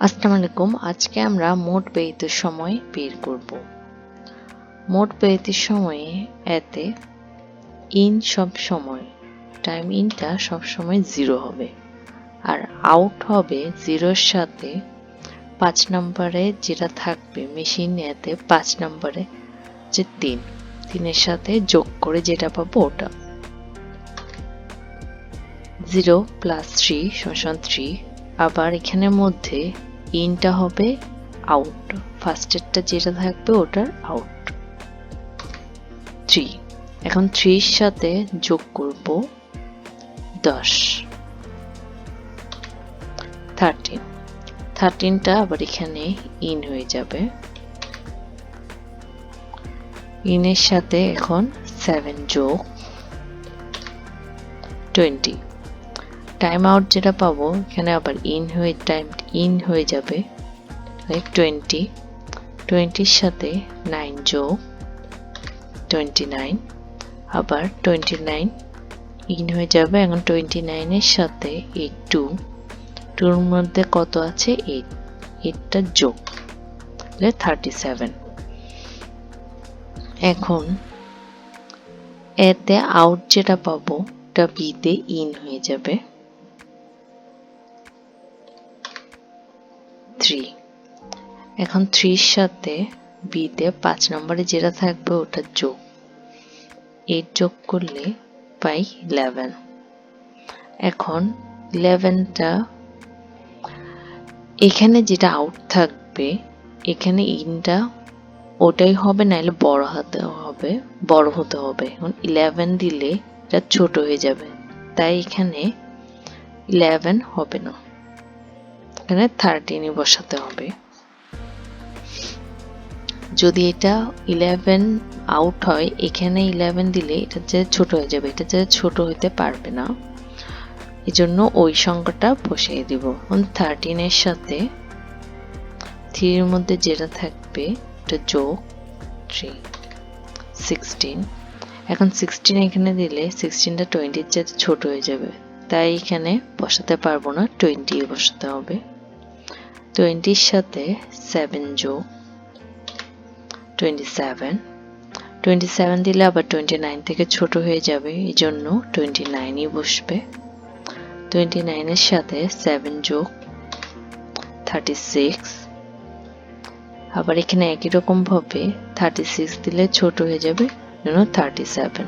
আসসালামু আলাইকুম আজকে আমরা মোট ব্যয়িত সময় বের করব। মোট ব্যয়িত সময়ে এতে ইন সব সময়, টাইম ইনটা সব সময় জিরো হবে। আর আউট হবে জিরোর সাথে পাঁচ নম্বরে যেটা থাকবে মেশিন এতে পাঁচ নম্বরে যে তিন। তিনের সাথে যোগ করে যেটা পাবো ওটা। জিরো প্লাস থ্রি সমান থ্রি। আবার এখানের মধ্যে ইনটা হবে আউট। ফার্স্টেরটা যেটা থাকবে ওটার আউট। থ্রি এখন থ্রির সাথে যোগ করব দশ। থার্টিন থার্টিনটা আবার এখানে ইন হয়ে যাবে। ইনের সাথে এখন সেভেন যোগ টোয়েন্টি টাইম আউট যেটা পাবো, এখানে আবার ইন হয়ে টাইম ইন হয়ে যাবে লাইক টোয়েন্টি টোয়েন্টির সাথে নাইন যোগ টোয়েন্টি নাইন আবার টোয়েন্টি নাইন ইন হয়ে যাবে, এখন টোয়েন্টি নাইনের সাথে এইট টু টুর মধ্যে কত আছে? এইট এইটটা যোগ থার্টি সেভেন এখন এতে আউট যেটা পাবো ওটা বিতে ইন হয়ে যাবে। থ্রি এখন থ্রির সাথে বিতে পাঁচ নম্বরে যেটা থাকবে ওটা যোগ। এইট যোগ করলে পাই ইলেভেন এখন ইলেভেনটা এখানে যেটা আউট থাকবে, এখানে ইনটা ওটাই হবে নাহলে বড় হতে হবে, বড় হতে হবে। এখন ইলেভেন দিলে এটা ছোট হয়ে যাবে। তাই এখানে ইলেভেন হবে না। এখানে থার্টিনই বসাতে হবে। যদি এটা ইলেভেন আউট হয়, এখানে ইলেভেন দিলে এটা যে ছোট হয়ে যাবে, এটা যে ছোট হতে পারবে না। এই জন্য ওই সংখ্যাটা বসিয়ে দিব। থার্টিনের সাথে থ্রির মধ্যে যেটা থাকবে, এটা যোগ থ্রি সিক্সটিন এখন সিক্সটিন এখানে দিলে সিক্সটিনটা টোয়েন্টির চেয়ে ছোট হয়ে যাবে। তাই এখানে বসাতে পারব না টোয়েন্টি বসাতে হবে। টোয়েন্টির সাথে সেভেন যোগ টোয়েন্টি সেভেন টোয়েন্টি সেভেন দিলে আবার টোয়েন্টি নাইন থেকে ছোট হয়ে যাবে এই জন্য টোয়েন্টি নাইনই বসবে। টোয়েন্টি নাইনের সাথে সেভেন যোগ থার্টি সিক্স আবার এখানে একই রকম ভাবে থার্টি সিক্স দিলে ছোট হয়ে যাবে জন্য থার্টি সেভেন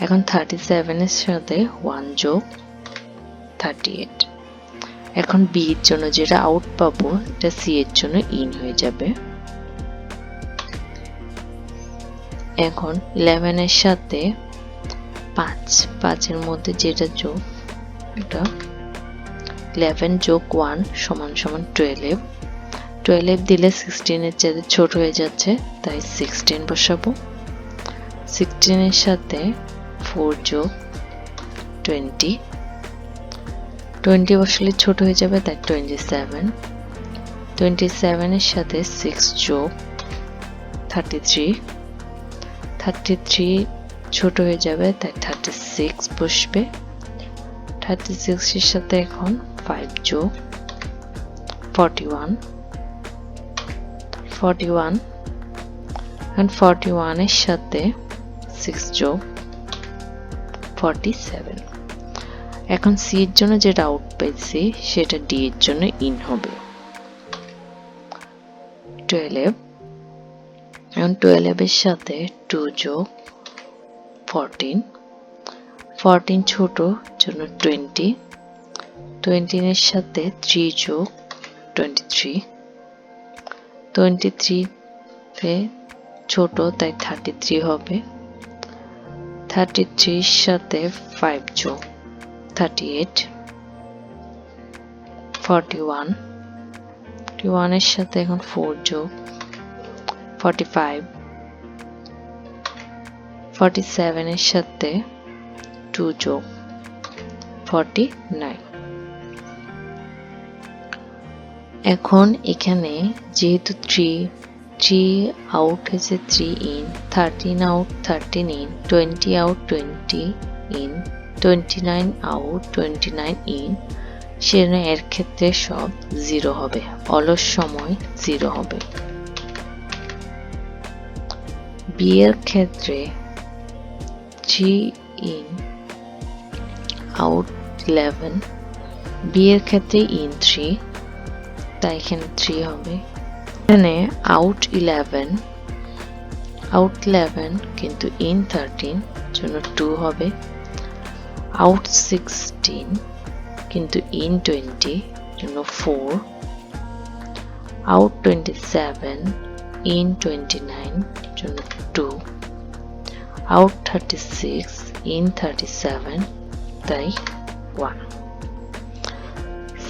এখন থার্টি সেভেনের সাথে ওয়ান যোগ থার্টি এইট এখন বি এর জন্য যেটা আউট পাবো, এটা সি এর জন্য ইন হয়ে যাবে। এখন ইলেভেনের সাথে পাঁচ পাঁচের মধ্যে যেটা যোগ, এটা ইলেভেন যোগ ওয়ান সমান সমান টুয়েলভ টুয়েলভ দিলে সিক্সটিনের চেয়ে ছোট হয়ে যাচ্ছে, তাই সিক্সটিন বসাবো। সিক্সটিনের সাথে ফোর যোগ টোয়েন্টি টোয়েন্টি বসলে ছোট হয়ে যাবে, তাই টোয়েন্টি সেভেন টোয়েন্টি সেভেনের সাথে সিক্স যোগ থার্টি থ্রি থার্টি থ্রি ছোট হয়ে যাবে, তাই থার্টি সিক্স বসবে। থার্টি সিক্সের সাথে এখন ফাইভ যোগ ফর্টি ওয়ান ফর্টি ওয়ান এখন ফর্টি ওয়ানের সাথে সিক্স যোগ ফর্টি সেভেন এখন সি এর জন্য যেটা আউট পেয়েছি সেটা ডি এর জন্য ইন হবে। টুয়েলভ এখন টুয়েলভের সাথে টু যোগ ফরটিন ফরটিন ছোট, জন্য টোয়েন্টি টোয়েন্টিনের সাথে থ্রি যোগ টোয়েন্টি থ্রি টোয়েন্টি থ্রিতে ছোট, তাই থার্টি থ্রি হবে। থার্টি থ্রির সাথে ফাইভ যোগ thirty eight forty one forty ওয়ানের সাথে এখন ফোর যোগ ফর্টি ফাইভ ফর্টি সেভেনের সাথে টু যোগ ফর্টি নাইন এখন এখানে যেহেতু থ্রি থ্রি আউট হয়েছে three in thirteen out thirteen in twenty out twenty in twenty nine out twenty nine in সেজন্য এর ক্ষেত্রে সব জিরো হবে, অলস সময় জিরো হবে। বি এর ক্ষেত্রে three in out eleven B এর ক্ষেত্রে ইন থ্রি তাই এখানে থ্রি হবে। এখানে আউট ইলেভেন আউট ইলেভেন কিন্তু ইন থার্টিন জন্য টু হবে। আউট সিক্সটিন কিন্তু ইন টোয়েন্টি জন্য four out twenty seven in twenty nine জন্য two out thirty six in thirty seven তাই ওয়ান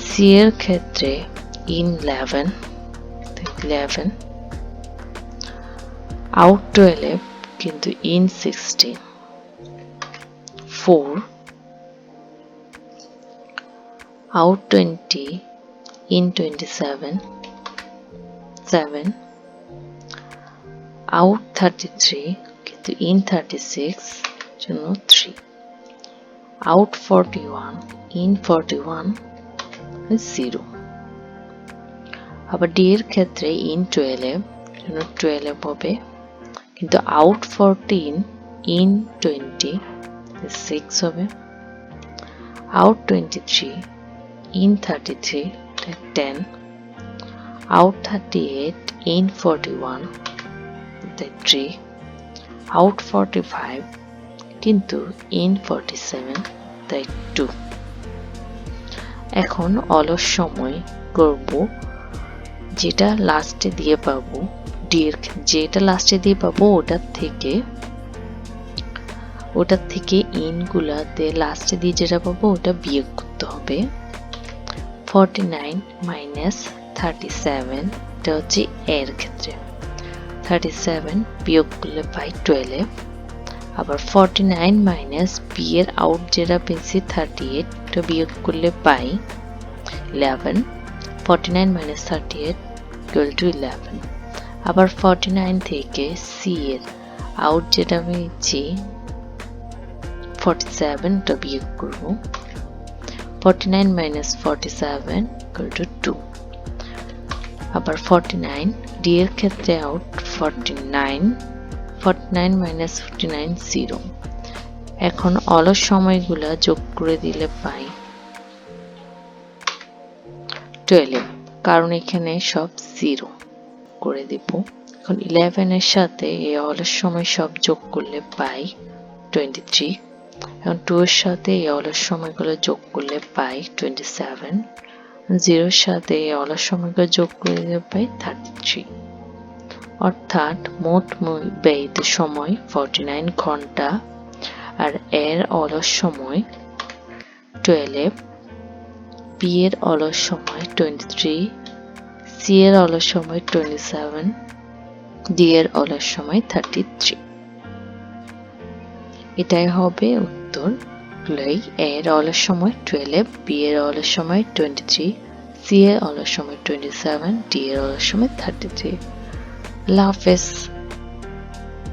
সি এর ক্ষেত্রে in eleven eleven out twelve কিন্তু in sixteen four out 20 in 27 7 out 33 কিন্তু in 36 জন্য 3 out 41 in 41 0 আবার D এর ক্ষেত্রে ইন 12 জন্য 12 হবে। কিন্তু আউট 14 ইন 20 6 হবে। Out 23 in 33 like 10 out 38 in 41 that 3 out 45 কিন্তু in 47 তাই 2 এখন অলস সময় করব, যেটা লাস্টে দিয়ে পাবো ডির যেটা লাস্টে দিয়ে পাবো, ওটার থেকে ওটার থেকে ইনগুলাতে লাস্টে দিয়ে যেটা পাবো, ওটা বিয়োগ করতে হবে। Forty nine minus thirty seven এটা হচ্ছে এর ক্ষেত্রে। থার্টি সেভেন বিয়োগ করলে পাই টুয়েলভ আবার ফর্টি নাইন মাইনাস বি এর আউট যেটা পেয়েছি থার্টি এইট এটা বিয়োগ করলে পাই eleven forty nine minus thirty eight equal to eleven আবার ফর্টি নাইন থেকে সি এর আউট যেটা পেয়েছি ফর্টি সেভেন এটা বিয়োগ করব। 49 minus 47 equal to 2 আবার 49 ডি এর ক্ষেত্রে আউট 49 49 minus 49 0 এখন অলস সময়গুলা যোগ করে দিলে পাই 12 কারণ এখানে সব 0 করে দেব। এখন 11 এর সাথে এই অলস সময় সব যোগ করলে পাই 23 এখন টু এর সাথে এই অলস সময়গুলো যোগ করলে পাই টোয়েন্টি সেভেন জিরোর সাথে এই অলস সময়গুলো যোগ করলে পাই থার্টি থ্রি অর্থাৎ মোট ব্যয়িত সময় ফর্টি নাইন ঘণ্টা আর এর অলস সময় টুয়েলভ বি এর অলস সময় টোয়েন্টি থ্রি সি এর অলস সময় টোয়েন্টি সেভেন ডি এর অলস সময় থার্টি থ্রি এটাই হবে উত্তর লাই এর অলের সময় টুয়েলভ বি এর অলের সময় টোয়েন্টি থ্রি সি এর অলের সময় টোয়েন্টি সেভেন ডি এর অলের সময় থার্টি থ্রি হাফেজ।